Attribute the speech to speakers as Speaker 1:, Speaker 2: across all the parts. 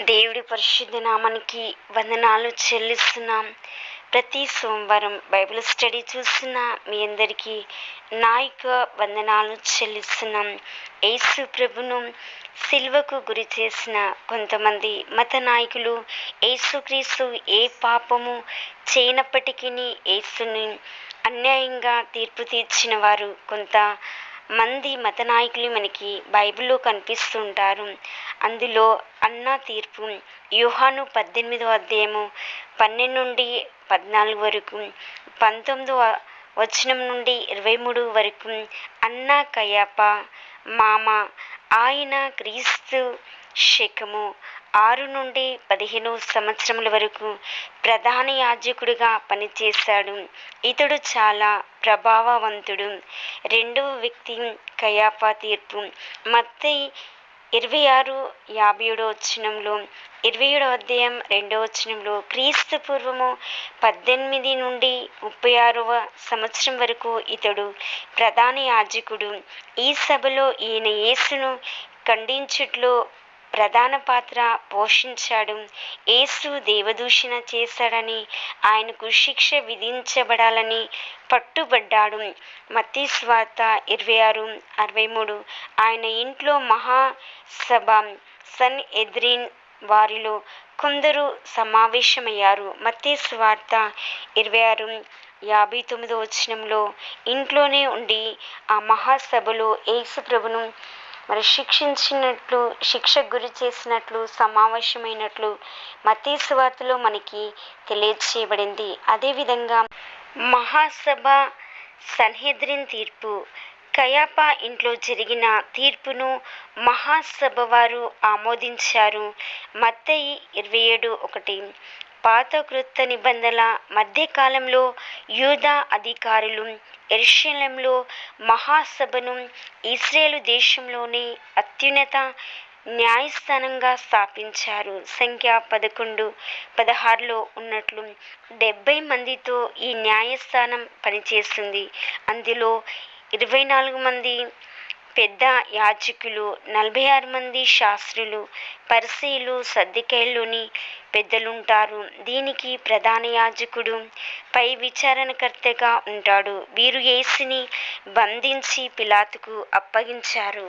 Speaker 1: దేవుడి పరిశుద్ధ నామానికి వందనాలు చెల్లిస్తున్నాం. ప్రతి సోమవారం బైబిల్ స్టడీ చూస్తున్న మీ అందరికీ నా యొక్క వందనాలు చెల్లిస్తున్నాం. యేసు ప్రభును సిల్వకు గురి చేసిన కొంతమంది మత నాయకులు యేసుక్రీస్తు ఏ పాపము చేయనప్పటికీ యేసుని అన్యాయంగా తీర్పు తీర్చిన వారు కొంత మంది మత నాయకులు మనకి బైబిల్లో కనిపిస్తుంటారు. అందులో అన్న తీర్పు యూహాను పద్దెనిమిదో అధ్యాయము పన్నెండు నుండి పద్నాలుగు వరకు పంతొమ్మిదో వచనం నుండి ఇరవై మూడు వరకు అన్న కయాప మామ ఆయన క్రీస్తు శకము ఆరు నుండి పదిహేను సంవత్సరముల వరకు ప్రధాన యాజకుడిగా పనిచేశాడు. ఇతడు చాలా ప్రభావవంతుడు. రెండవ వ్యక్తి కయాపా తీర్పు. మత్తయి ఇరవై ఆరు యాభై ఏడో వచ్చినంలో ఇరవై ఏడో అధ్యాయం రెండో వచ్చినంలో క్రీస్తు పూర్వము పద్దెనిమిది నుండి ముప్పై ఆరవ సంవత్సరం వరకు ఇతడు ప్రధాన యాజకుడు. ఈ సభలో ఈయన యేసును ఖండించుట్లో ప్రధాన పాత్ర పోషించాడు. యేసు దేవదూషణ చేశాడని ఆయనకు శిక్ష విధించబడాలని పట్టుబడ్డాడు. మత్తీ స్వార్త ఇరవై ఆరు అరవై మూడు ఆయన ఇంట్లో మహాసభ సన్ ఎద్రిన్ వారిలో కొందరు సమావేశమయ్యారు. మత్తీ స్వార్త ఇరవై ఆరు యాభై తొమ్మిదో వచనంలో ఇంట్లోనే ఉండి ఆ మహాసభలో యేసు ప్రభును మరి శిక్షించినట్లు శిక్షకు గురి చేసినట్లు సమావేశమైనట్లు మతీసు మనకి తెలియచేయబడింది. అదేవిధంగా మహాసభ సన్హెద్రిన్ తీర్పు కయాపా ఇంట్లో జరిగిన తీర్పును మహాసభ వారు ఆమోదించారు. మత్తయి ఇరవై ఏడు ఒకటి. పాత కృత నిబంధనల మధ్యకాలంలో యూదా అధికారులు ఎరుషలంలో మహాసభను ఇస్రాయేలు దేశంలోని అత్యున్నత న్యాయస్థానంగా స్థాపించారు. సంఖ్య పదకొండు పదహారులో ఉన్నట్లు డెబ్బై మందితో ఈ న్యాయస్థానం పనిచేస్తుంది అందులో ఇరవై నాలుగు మంది పెద్ద యాజకులు నలభై ఆరు మంది శాస్త్రులు పరిశీలు సర్దికేళ్ళుని పెద్దలుంటారు. దీనికి ప్రధాన యాజకుడు పై విచారణకర్తగా ఉంటాడు. వీరు యేసుని బంధించి పిలాతుకు అప్పగించారు.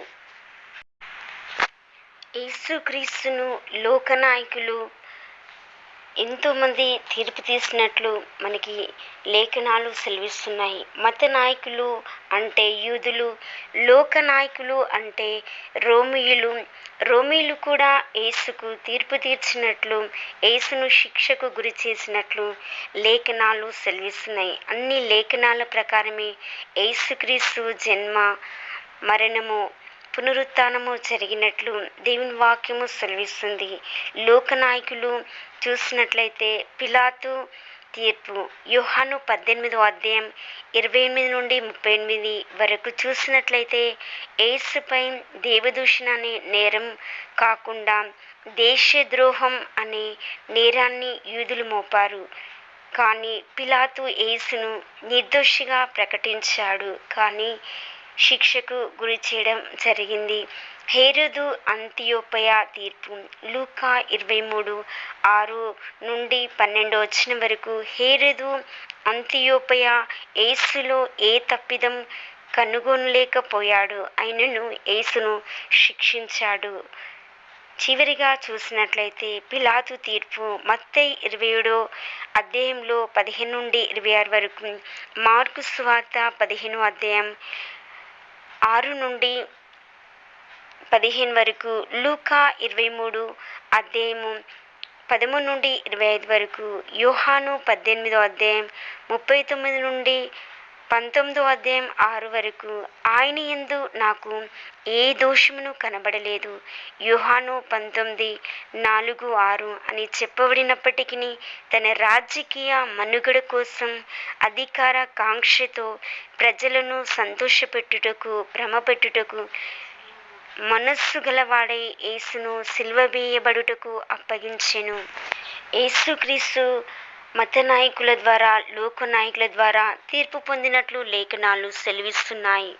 Speaker 1: యేసుక్రీస్తును లోకనాయకులు ఎంతోమంది తీర్పు తీసినట్లు మనకి లేఖనాలు సెలవిస్తున్నాయి. మత నాయకులు అంటే యూదులు లోక నాయకులు అంటే రోమియులు. రోమిలు కూడా యేసుకు తీర్పు తీర్చినట్లు యేసును శిక్షకు గురి చేసినట్లు లేఖనాలు సెలవిస్తున్నాయి. అన్ని లేఖనాల ప్రకారమే యేసుక్రీస్తు జన్మ మరణము పునరుత్నము జరిగినట్లు దేవుని వాక్యము సెలవిస్తుంది. లోకనాయకులు చూసినట్లయితే పిలాతు తీర్పు యోహాను పద్దెనిమిదో అధ్యాయం ఇరవై ఎనిమిది నుండి ముప్పై ఎనిమిది వరకు చూసినట్లయితే ఏసుపై దేవదూషణ అనే నేరం కాకుండా దేశద్రోహం అనే నేరాన్ని యూదులు మోపారు. కానీ పిలాతు ఏసును నిర్దోషిగా ప్రకటించాడు. కానీ శిక్షకు గురి చేయడం జరిగింది. హేరుదు అంత్యోపయ తీర్పు. లూకా ఇరవై మూడు ఆరు నుండి పన్నెండు వచ్చిన వరకు హేరుదు అంత్యోపయ ఏసులో ఏ తప్పిదం కనుగొనలేకపోయాడు ఆయనను ఏసును శిక్షించాడు. చివరిగా చూసినట్లయితే పిలాతు తీర్పు మత్తై ఇరవై ఏడో అధ్యాయంలో పదిహేను నుండి ఇరవై ఆరు వరకు. మార్కు స్వార్త పదిహేను అధ్యాయం ఆరు నుండి పదిహేను వరకు లూకా ఇరవై మూడు అధ్యాయము పదమూడు నుండి ఇరవై ఐదు వరకు యోహాను పద్దెనిమిదో అధ్యాయం ముప్పై తొమ్మిది నుండి పంతొమ్మిదో అధ్యాయం ఆరు వరకు ఆయన ఎందు నాకు ఏ దోషమును కనబడలేదు. యుహాను పంతొమ్మిది నాలుగు ఆరు అని చెప్పబడినప్పటికీ తన రాజకీయ మనుగడ కోసం అధికార కాంక్షతో ప్రజలను సంతోషపెట్టుటకు భ్రమపెట్టుటకు మనస్సు గలవాడై యేసును సిల్వబేయబడుటకు అప్పగించెను. యేసుక్రీస్తు మత నాయకుల ద్వారా లోక నాయకుల ద్వారా తీర్పు పొందినట్లు లేఖనాలు సెలవిస్తున్నాయి.